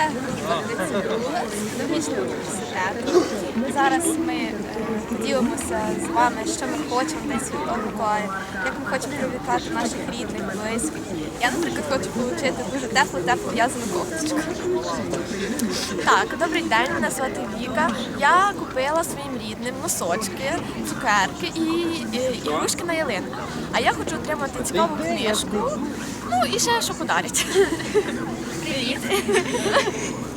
Yeah. Технічний університет. Зараз ми е, ділимося з вами, що ми хочемо десь від того як ми хочемо привітати наших рідних, близьких. Я, наприклад, хочу отримати дуже теплу, теплу в'язану кофточку. Так, добрий день, мене звати Віка. Я купила своїм рідним носочки, цукерки і ігрушки на ялинку. А я хочу отримати цікаву книжку. Ну і ще що подарять. Привіт.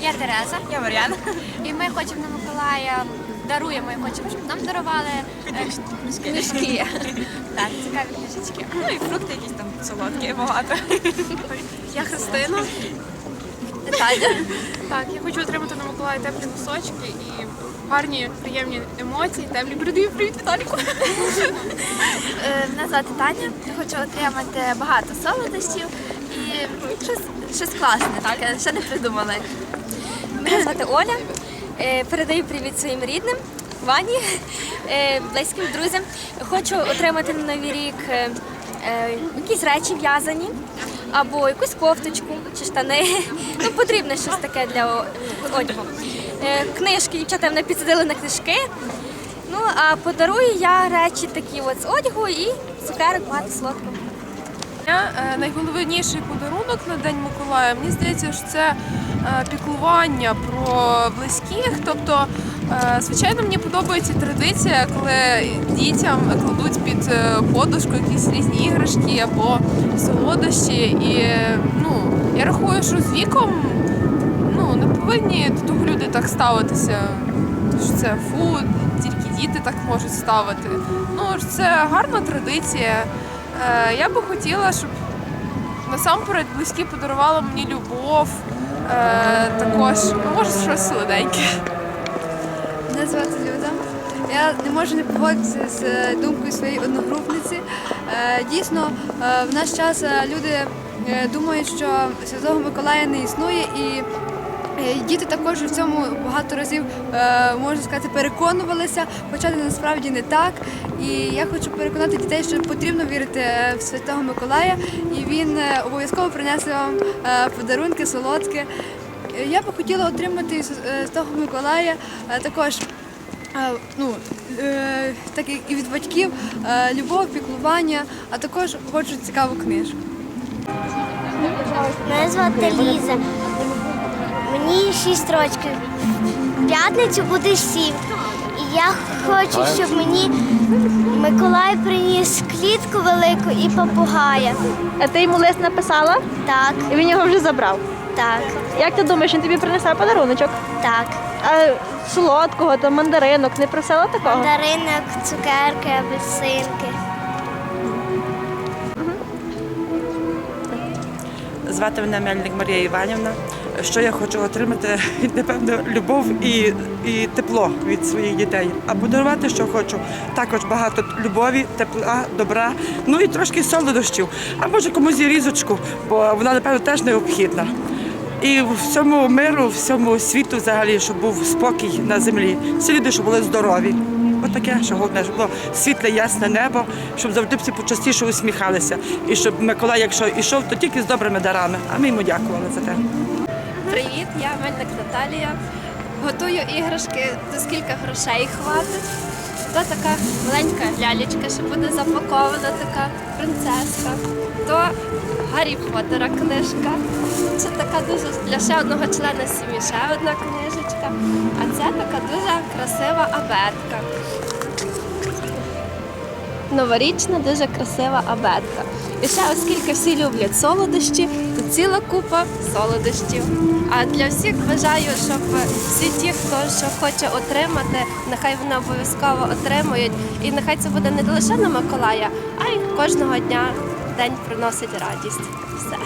Я Тереза. Я Мар'яна. І ми хочемо на Миколая даруємо і хочемо, щоб нам дарували е, книжки. Так, цікаві книжечки. Ну і фрукти якісь там солодкі, багато. Я Христина. Таня. Так, я хочу отримати на Миколая теплі носочки і гарні, приємні емоції, теплі. Передаю привіт Віталіку. Е, Мене звати Таня. Я хочу отримати багато солодощів і щось, щось класне, таке ще не придумали. Мене звати Оля. Е, Передаю привіт своїм рідним, Вані, е, близьким друзям. Хочу отримати на новий рік е, якісь речі в'язані, або якусь кофточку чи штани. Ну, потрібне щось таке для одягу. Книжки, дівчата мене підсадили на книжки. Ну, а подарую я речі такі от з одягу і цукерок багато солодкого. Е, Найголовніший подарунок на День Миколая, мені здається, що це е, піклування про близьких. Тобто, е, звичайно, мені подобається традиція, коли дітям кладуть під подушку якісь різні іграшки або солодощі. І ну, я рахую, що з віком ну, не повинні до того люди так ставитися. Що це фу, тільки діти так можуть ставити. Ну, це гарна традиція. Е, я би хотіла, щоб насамперед близькі подарували мені любов. Е, також, ну, може, щось солоденьке. Мене звати Люда. Я не можу не погодитися з е, думкою своєї одногрупниці. Дійсно, в наш час люди думають, що Святого Миколая не існує, і діти також в цьому багато разів е, можна сказати переконувалися, хоча це насправді не так. І я хочу переконати дітей, що потрібно вірити е, в Святого Миколая, і він е, обов'язково принесе вам е, подарунки, солодкі. Е, Я би хотіла отримати з е, того Миколая е, також е, ну, е, так і від батьків е, любов, піклування, а також хочу цікаву книжку. Мене звати Ліза. Мені 6 років. В п'ятницю буде 7. І я хочу, щоб мені Миколай приніс клітку велику і попугая. А ти йому лист написала Так, і він його вже забрав. так, Як ти думаєш, він тобі принесе подаруночок? так. А солодкого, там мандаринок не просила такого? Мандаринок, цукерки, апельсинки. Звати мене Мельник Марія Іванівна. Що я хочу отримати, напевно, любов і, і тепло від своїх дітей. А подарувати, що хочу, також багато любові, тепла, добра, ну і трошки солодощів. А може комусь і різочку, бо вона, напевно, теж необхідна. І всьому миру, всьому світу взагалі, щоб був спокій на землі. Всі люди, щоб були здорові. Отаке, що головне, щоб було світле, ясне небо, щоб завжди всі почастіше усміхалися. І щоб Миколай, якщо йшов, то тільки з добрими дарами. А ми йому дякували за те. Привіт, я Мельник Наталія. Готую іграшки, то скільки грошей хватить. То така маленька лялечка, що буде запакована, така принцеска. То Гаррі Поттера книжка. Це така дуже для ще одного члена сім'ї, ще одна книжечка. А це така дуже красива абетка. Новорічна, дуже красива абетка. І ще оскільки всі люблять солодощі, то ціла купа солодощів. А для всіх бажаю, щоб всі ті, хто що хоче отримати, нехай вони обов'язково отримують. І нехай це буде не лише на Миколая, а й кожного дня день приносить радість. Все.